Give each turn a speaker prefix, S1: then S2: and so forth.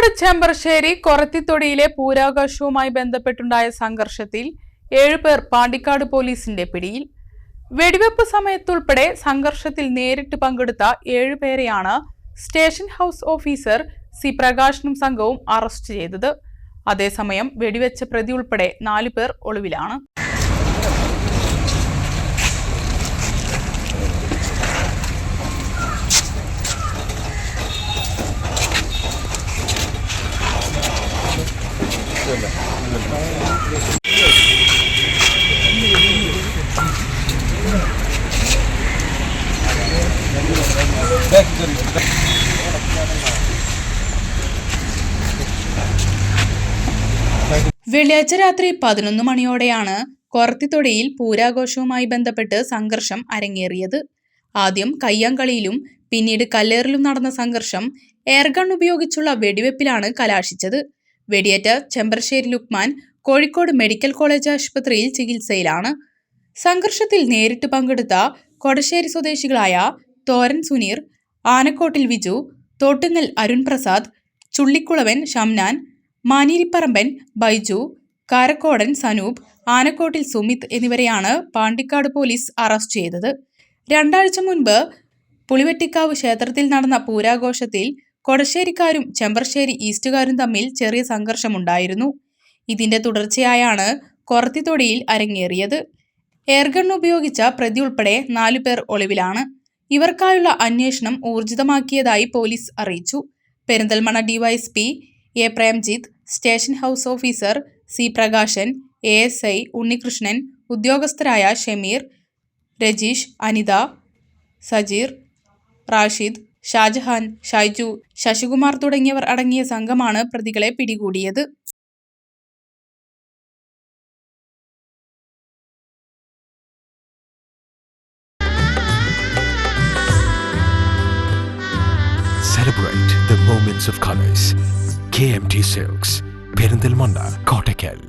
S1: പാലക്കാട് ചെമ്പർശ്ശേരി കൊറത്തിത്തൊടിയിലെ പൂരാകാശവുമായി ബന്ധപ്പെട്ടുണ്ടായ സംഘർഷത്തിൽ ഏഴുപേർ പാണ്ടിക്കാട് പോലീസിന്റെ പിടിയിൽ. വെടിവെപ്പ് സമയത്തുൾപ്പെടെ സംഘർഷത്തിൽ നേരിട്ട് പങ്കെടുത്ത ഏഴുപേരെയാണ് സ്റ്റേഷൻ ഹൗസ് ഓഫീസർ സി പ്രകാശനും സംഘവും അറസ്റ്റ് ചെയ്തത്. അതേസമയം വെടിവെച്ച പ്രതി ഉൾപ്പെടെ നാലു പേർ വെള്ളിയാഴ്ച രാത്രി പതിനൊന്ന് മണിയോടെയാണ് കൊറത്തിത്തൊടിയിൽ പൂരാഘോഷവുമായി ബന്ധപ്പെട്ട് സംഘർഷം അരങ്ങേറിയത്. ആദ്യം കയ്യാങ്കളിയിലും പിന്നീട് കല്ലേറിലും നടന്ന സംഘർഷം എയർഗൺ ഉപയോഗിച്ചുള്ള വെടിവെപ്പിലാണ് കലാശിച്ചത്. വെടിയേറ്റ ചെമ്പർശ്ശേരി ലുക്മാൻ കോഴിക്കോട് മെഡിക്കൽ കോളേജ് ആശുപത്രിയിൽ ചികിത്സയിലാണ്. സംഘർഷത്തിൽ നേരിട്ട് പങ്കെടുത്ത കൊടശ്ശേരി സ്വദേശികളായ തോരൻ സുനീർ ആനക്കോട്ടിൽ വിജു തോട്ടുങ്ങൽ അരുൺ പ്രസാദ് ചുള്ളിക്കുളവൻ ഷംനാൻ മാനീരിപ്പറമ്പൻ ബൈജു കാരക്കോടൻ സനൂപ് ആനക്കോട്ടിൽ സുമിത് എന്നിവരെയാണ് പാണ്ടിക്കാട് പോലീസ് അറസ്റ്റ് ചെയ്തത്. രണ്ടാഴ്ച മുൻപ് പുളിവെട്ടിക്കാവ് ക്ഷേത്രത്തിൽ നടന്ന പൂരാഘോഷത്തിൽ കൊടശ്ശേരിക്കാരും ചെമ്പർശ്ശേരി ഈസ്റ്റുകാരും തമ്മിൽ ചെറിയ സംഘർഷമുണ്ടായിരുന്നു. ഇതിന്റെ തുടർച്ചയായാണ് കൊറത്തിത്തൊടിയിൽ അരങ്ങേറിയത്. എയർഗൺ ഉപയോഗിച്ച പ്രതി ഉൾപ്പെടെ നാലുപേർ ഒളിവിലാണ്. ഇവർക്കായുള്ള അന്വേഷണം ഊർജിതമാക്കിയതായി പോലീസ് അറിയിച്ചു. Perinthalmanna DYSP A Premjith station house officer C Prakashan A S I Unnikrishnan ഉദ്യോഗസ്ഥരായ Shameer Rajeesh Anitha Sajeer Rashid Shah Jahan Shaiju Sasikumar തുടങ്ങിയവർ അടങ്ങിയ സംഘമാണ് പ്രതികളെ പിടികൂടിയത്
S2: Celebrate the moments of colors. KMT Silks, Perindalmanda, Kottakkal.